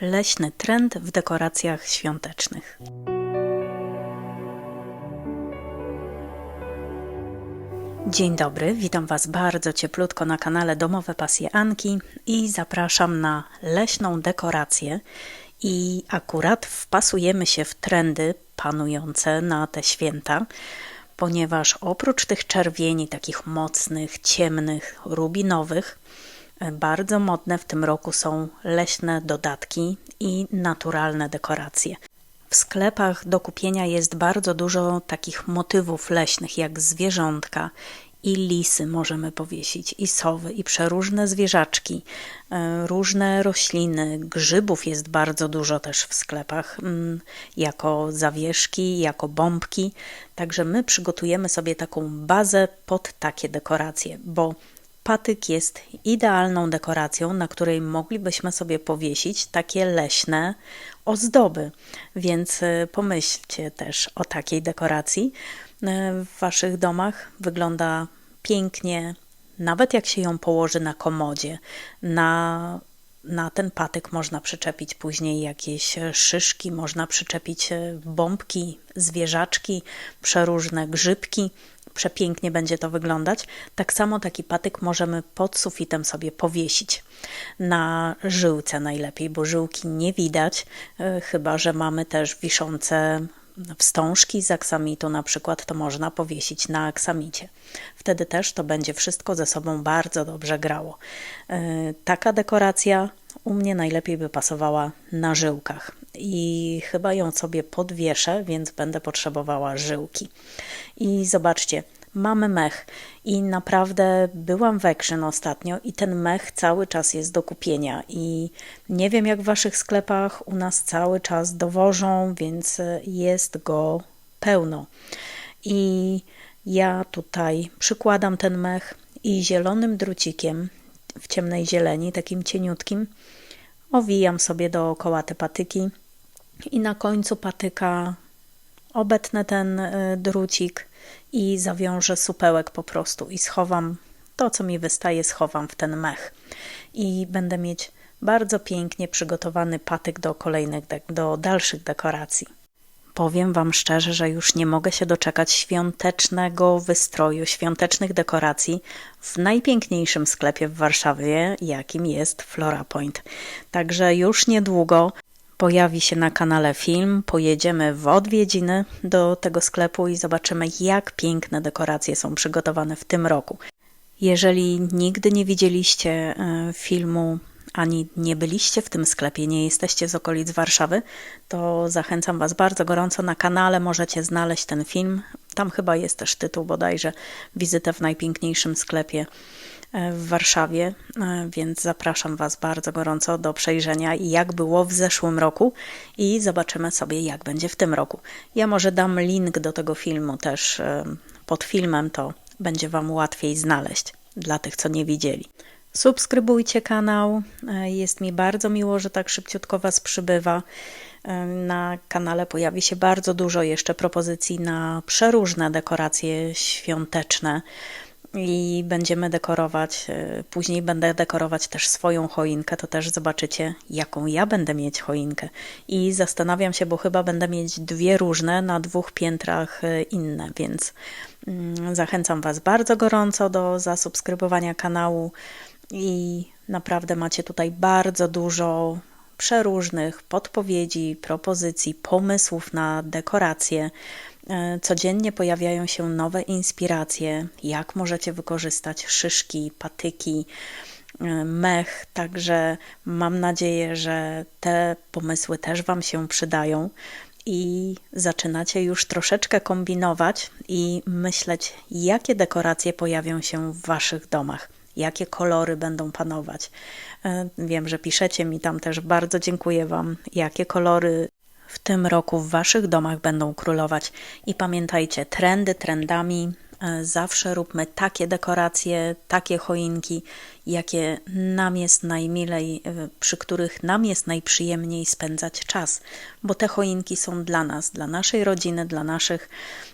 leśny trend w dekoracjach świątecznych. Dzień dobry, witam Was bardzo cieplutko na kanale Domowe Pasje Anki i zapraszam na leśną dekorację. I akurat wpasujemy się w trendy panujące na te święta, ponieważ oprócz tych czerwieni, takich mocnych, ciemnych, rubinowych, bardzo modne w tym roku są leśne dodatki i naturalne dekoracje. W sklepach do kupienia jest bardzo dużo takich motywów leśnych, jak zwierzątka i lisy możemy powiesić, i sowy, i przeróżne zwierzaczki, e, różne rośliny, grzybów jest bardzo dużo też w sklepach, jako zawieszki, jako bombki. Także my przygotujemy sobie taką bazę pod takie dekoracje, bo patyk jest idealną dekoracją, na której moglibyśmy sobie powiesić takie leśne ozdoby. Więc e, pomyślcie też o takiej dekoracji e, w waszych domach. Wygląda pięknie, nawet jak się ją położy na komodzie, na na ten patyk można przyczepić później jakieś szyszki, można przyczepić e, bombki, zwierzaczki, przeróżne grzybki. Przepięknie będzie to wyglądać. Tak samo taki patyk możemy pod sufitem sobie powiesić. Na żyłce najlepiej, bo żyłki nie widać, e, chyba że mamy też wiszące wstążki z aksamitu na przykład, to można powiesić na aksamicie. Wtedy też to będzie wszystko ze sobą bardzo dobrze grało. E, taka dekoracja u mnie najlepiej by pasowała na żyłkach i chyba ją sobie podwieszę, więc będę potrzebowała żyłki. I zobaczcie, mamy mech i naprawdę byłam w Action ostatnio i ten mech cały czas jest do kupienia i nie wiem jak w waszych sklepach, u nas cały czas dowożą, więc jest go pełno. I ja tutaj przykładam ten mech i zielonym drucikiem w ciemnej zieleni, takim cieniutkim, owijam sobie dookoła te patyki i na końcu patyka obetnę ten y, drucik i zawiążę supełek po prostu i schowam to, co mi wystaje, schowam w ten mech. I będę mieć bardzo pięknie przygotowany patyk do kolejnych, do dalszych dekoracji. Powiem Wam szczerze, że już nie mogę się doczekać świątecznego wystroju, świątecznych dekoracji w najpiękniejszym sklepie w Warszawie, jakim jest Flora Point. Także już niedługo pojawi się na kanale film, pojedziemy w odwiedziny do tego sklepu i zobaczymy, jak piękne dekoracje są przygotowane w tym roku. Jeżeli nigdy nie widzieliście e, filmu ani nie byliście w tym sklepie, nie jesteście z okolic Warszawy, to zachęcam Was bardzo gorąco. Na kanale możecie znaleźć ten film. Tam chyba jest też tytuł bodajże Wizytę w najpiękniejszym sklepie w Warszawie, e, więc zapraszam Was bardzo gorąco do przejrzenia jak było w zeszłym roku i zobaczymy sobie jak będzie w tym roku. Ja może dam link do tego filmu też e, pod filmem, to będzie Wam łatwiej znaleźć dla tych, co nie widzieli. Subskrybujcie kanał. E, jest mi bardzo miło, że tak szybciutko Was przybywa. E, na kanale pojawi się bardzo dużo jeszcze propozycji na przeróżne dekoracje świąteczne i będziemy dekorować. E, później będę dekorować też swoją choinkę, to też zobaczycie, jaką ja będę mieć choinkę. I zastanawiam się, bo chyba będę mieć dwie różne na dwóch piętrach inne, więc mm, zachęcam Was bardzo gorąco do zasubskrybowania kanału i naprawdę macie tutaj bardzo dużo przeróżnych podpowiedzi, propozycji, pomysłów na dekoracje. E, codziennie pojawiają się nowe inspiracje, jak możecie wykorzystać szyszki, patyki, e, mech, także mam nadzieję, że te pomysły też Wam się przydają i zaczynacie już troszeczkę kombinować i myśleć, jakie dekoracje pojawią się w Waszych domach jakie kolory będą panować. E, wiem, że piszecie mi tam też, bardzo dziękuję Wam, jakie kolory w tym roku w Waszych domach będą królować. I pamiętajcie, trendy trendami, Zawsze róbmy takie dekoracje, takie choinki, jakie nam jest najmilej, e, przy których nam jest najprzyjemniej spędzać czas, bo te choinki są dla nas, dla naszej rodziny, dla naszych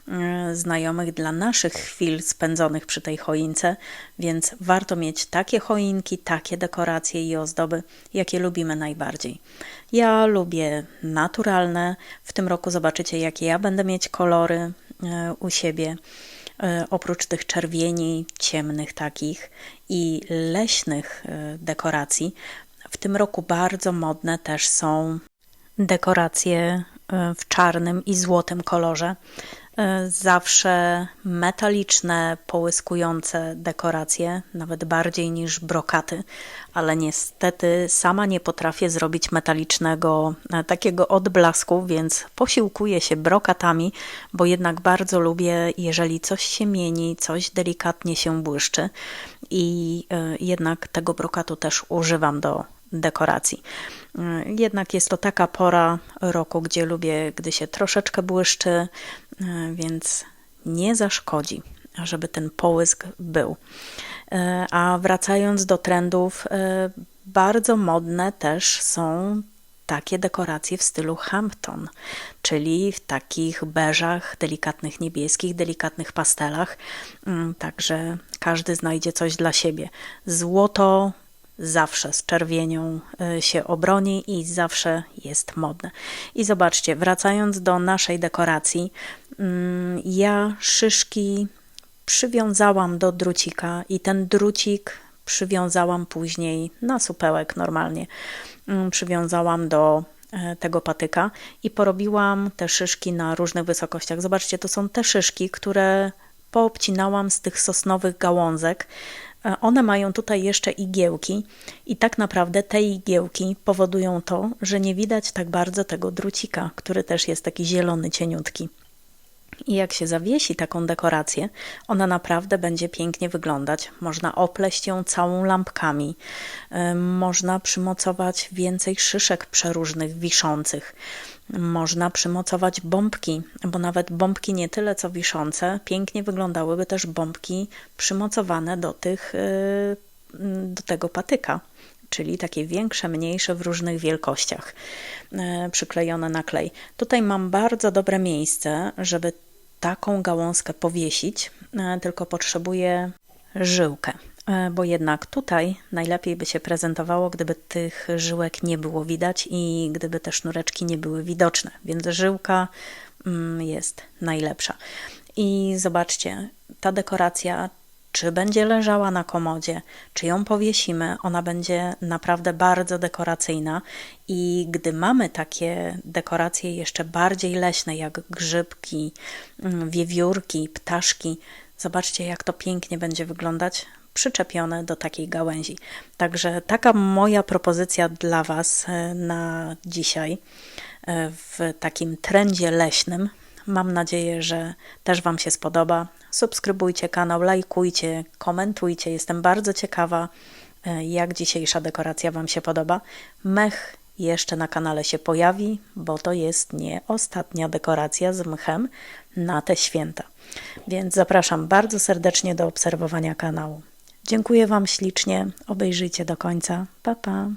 e, znajomych, dla naszych chwil spędzonych przy tej choince, więc warto mieć takie choinki, takie dekoracje i ozdoby, jakie lubimy najbardziej. Ja lubię naturalne. W tym roku zobaczycie, jakie ja będę mieć kolory e, u siebie. E, Oprócz tych czerwieni, ciemnych takich i leśnych e, dekoracji, w tym roku bardzo modne też są dekoracje e, w czarnym i złotym kolorze. E, Zawsze metaliczne, połyskujące dekoracje, nawet bardziej niż brokaty, ale niestety sama nie potrafię zrobić metalicznego e, takiego odblasku, więc posiłkuję się brokatami, bo jednak bardzo lubię, jeżeli coś się mieni, coś delikatnie się błyszczy. I e, jednak tego brokatu też używam do dekoracji. Y, Jednak jest to taka pora roku, gdzie lubię, gdy się troszeczkę błyszczy, y, więc nie zaszkodzi, żeby ten połysk był. Y, A wracając do trendów, bardzo modne też są takie dekoracje w stylu Hampton, czyli w takich beżach, delikatnych niebieskich, delikatnych pastelach. Także każdy znajdzie coś dla siebie. Złoto zawsze z czerwienią y, się obroni i zawsze jest modne. I zobaczcie, wracając do naszej dekoracji, mm, ja szyszki przywiązałam do drucika i ten drucik przywiązałam później na supełek normalnie. Mm, Przywiązałam do e, tego patyka i porobiłam te szyszki na różnych wysokościach. Zobaczcie, to są te szyszki, które poobcinałam z tych sosnowych gałązek. One mają tutaj jeszcze igiełki i tak naprawdę te igiełki powodują to, że nie widać tak bardzo tego drucika, który też jest taki zielony, cieniutki. I jak się zawiesi taką dekorację, ona naprawdę będzie pięknie wyglądać. Można opleść ją całą lampkami, można przymocować więcej szyszek przeróżnych wiszących, można przymocować bombki, bo nawet bombki nie tyle co wiszące, pięknie wyglądałyby też bombki przymocowane do, tych, y, do tego patyka czyli takie większe, mniejsze w różnych wielkościach, e, przyklejone na klej. Tutaj mam bardzo dobre miejsce, żeby taką gałązkę powiesić, e, tylko potrzebuję żyłkę. E, Bo jednak tutaj najlepiej by się prezentowało, gdyby tych żyłek nie było widać i gdyby te sznureczki nie były widoczne, więc żyłka mm, jest najlepsza. I zobaczcie, ta dekoracja czy będzie leżała na komodzie, czy ją powiesimy, ona będzie naprawdę bardzo dekoracyjna. I gdy mamy takie dekoracje jeszcze bardziej leśne, jak grzybki, mm, wiewiórki, ptaszki, zobaczcie, jak to pięknie będzie wyglądać przyczepione do takiej gałęzi. Także taka moja propozycja dla Was e, na dzisiaj e, w takim trendzie leśnym. Mam nadzieję, że też Wam się spodoba. Subskrybujcie kanał, lajkujcie, komentujcie. Jestem bardzo ciekawa, e, jak dzisiejsza dekoracja Wam się podoba. Mech jeszcze na kanale się pojawi, bo to jest nie ostatnia dekoracja z mchem na te święta. Więc zapraszam bardzo serdecznie do obserwowania kanału. Dziękuję Wam ślicznie. Obejrzyjcie do końca. Pa, pa.